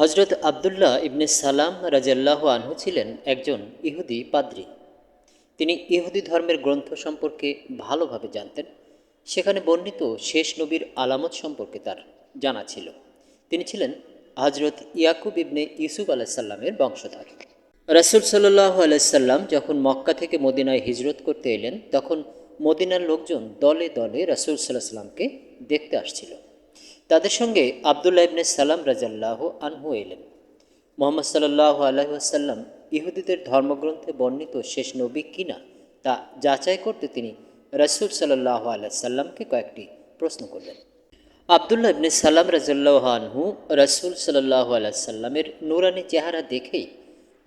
হজরত আবদুল্লাহ ইবনে সালাম রাজাল্লাহ আনহু ছিলেন একজন ইহুদি পাদ্রী। তিনি ইহুদি ধর্মের গ্রন্থ সম্পর্কে ভালোভাবে জানতেন। সেখানে বর্ণিত শেষ নবীর আলামত সম্পর্কে তার জানা ছিল। তিনি ছিলেন হজরত ইয়াকুব ইবনে ইউসুফ আলাহিসাল্লামের বংশধর। রাসুল সাল্লাহ আলাইসাল্লাম যখন মক্কা থেকে মদিনায় হিজরত করতে এলেন, তখন মদিনার লোকজন দলে দলে রাসুল সাল্লাহ সাল্লামকে দেখতে আসছিল। তাদের সঙ্গে আবদুল্লাহ ইবনে সালাম রাজাল্লাহ আনহু এলেন। মোহাম্মদ সাল্লাহ আলহাসাল্লাম ইহুদিদের ধর্মগ্রন্থে বর্ণিত শেষ নবী কিনা তা যাচাই করতে তিনি রসুল সাল্লাহ আল্লাহ সাল্লামকে কয়েকটি প্রশ্ন করলেন। আবদুল্লাহ ইবনে সালাম রাজাল্লাহ আনহু রসুল সাল্লাহ আল্লাহ সাল্লামের নুরানি চেহারা দেখেই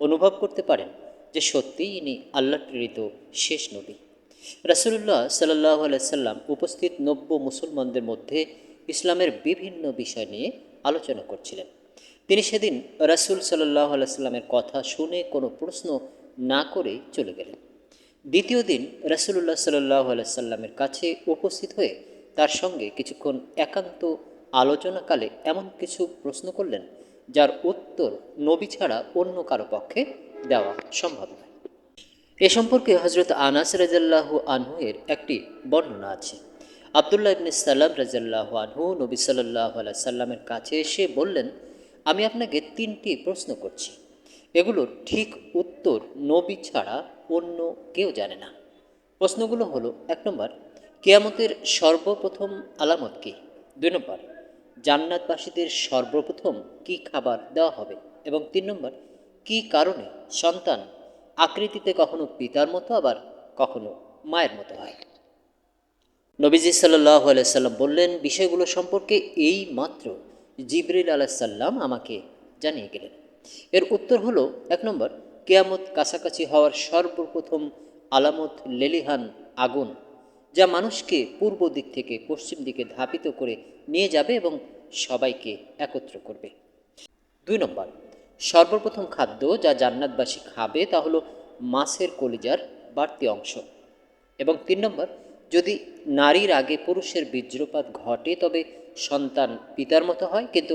অনুভব করতে পারেন যে সত্যিই ইনি আল্লাহ প্রেরিত শেষ নবী। রাসুল্লাহ সাল্লাহ আলাইসাল্লাম উপস্থিত নব্য মুসলমানদের মধ্যে ইসলামের বিভিন্ন বিষয় নিয়ে আলোচনা করছিলেন। তিনি সেদিন রাসুল সাল্লাহ আলাইস্লামের কথা শুনে কোনো প্রশ্ন না করে চলে গেলেন। দ্বিতীয় দিন রাসুল্লাহ সাল্লাহ আলাইসাল্লামের কাছে উপস্থিত হয়ে তার সঙ্গে কিছুক্ষণ একান্ত আলোচনাকালে এমন কিছু প্রশ্ন করলেন, যার উত্তর নবী ছাড়া অন্য কারও পক্ষে দেওয়া সম্ভব নয়। এ সম্পর্কে হজরত আনাস রাজাল্লাহ আনহু এর একটি বর্ণনা আছে। আবদুল্লাহ ইবনে সাল্লাম রাজাল্লাহ আনহু নবী সাল্লাহ আল্লাহ সাল্লামের কাছে এসে বললেন, আমি আপনাকে তিনটি প্রশ্ন করছি। এগুলোর ঠিক উত্তর নবী ছাড়া অন্য কেউ জানে না। প্রশ্নগুলো হলো, এক নম্বর, কেয়ামতের সর্বপ্রথম আলামত কী? দুই নম্বর, জান্নাতবাসীদের সর্বপ্রথম কি খাবার দেওয়া হবে? এবং তিন নম্বর, কি কারণে সন্তান আকৃতিতে কখনো পিতার মতো আবার কখনো মায়ের মতো হয়? নবীজি সাল্লাহ আলাইসাল্লাম বললেন, বিষয়গুলো সম্পর্কে এই মাত্র জিবরিল আলাহিসাল্লাম আমাকে জানিয়ে গেলেন। এর উত্তর হলো, এক নম্বর, কেয়ামত কাছাকাছি হওয়ার সর্বপ্রথম আলামত লেলিহান আগুন, যা মানুষকে পূর্ব দিক থেকে পশ্চিম দিকে ধাপিত করে নিয়ে যাবে এবং সবাইকে একত্র করবে। দুই নম্বর, সর্বপ্রথম খাদ্য যা জান্নাতবাসী খাবে তা হলো মাছের কলিজার বাড়তি অংশ। এবং তিন নম্বর যদি নারীর আগে পুরুষের বীজ্রপাত ঘটে, তবে সন্তান পিতার মতো হয়, কিন্তু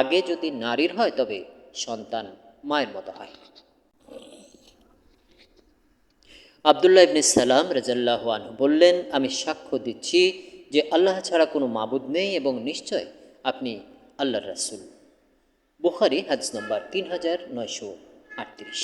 আগে যদি নারীর হয়, তবে সন্তান মায়ের মতো হয়। আবদুল্লাহ ইবনে সালাম রাজাল্লাহ আনহু বললেন, আমি সাক্ষ্য দিচ্ছি যে আল্লাহ ছাড়া কোনো মাবুদ নেই এবং নিশ্চয় আপনি আল্লাহর রাসুল। বুখারি, হাদিস নম্বর তিন হাজার নয়শো আটত্রিশ।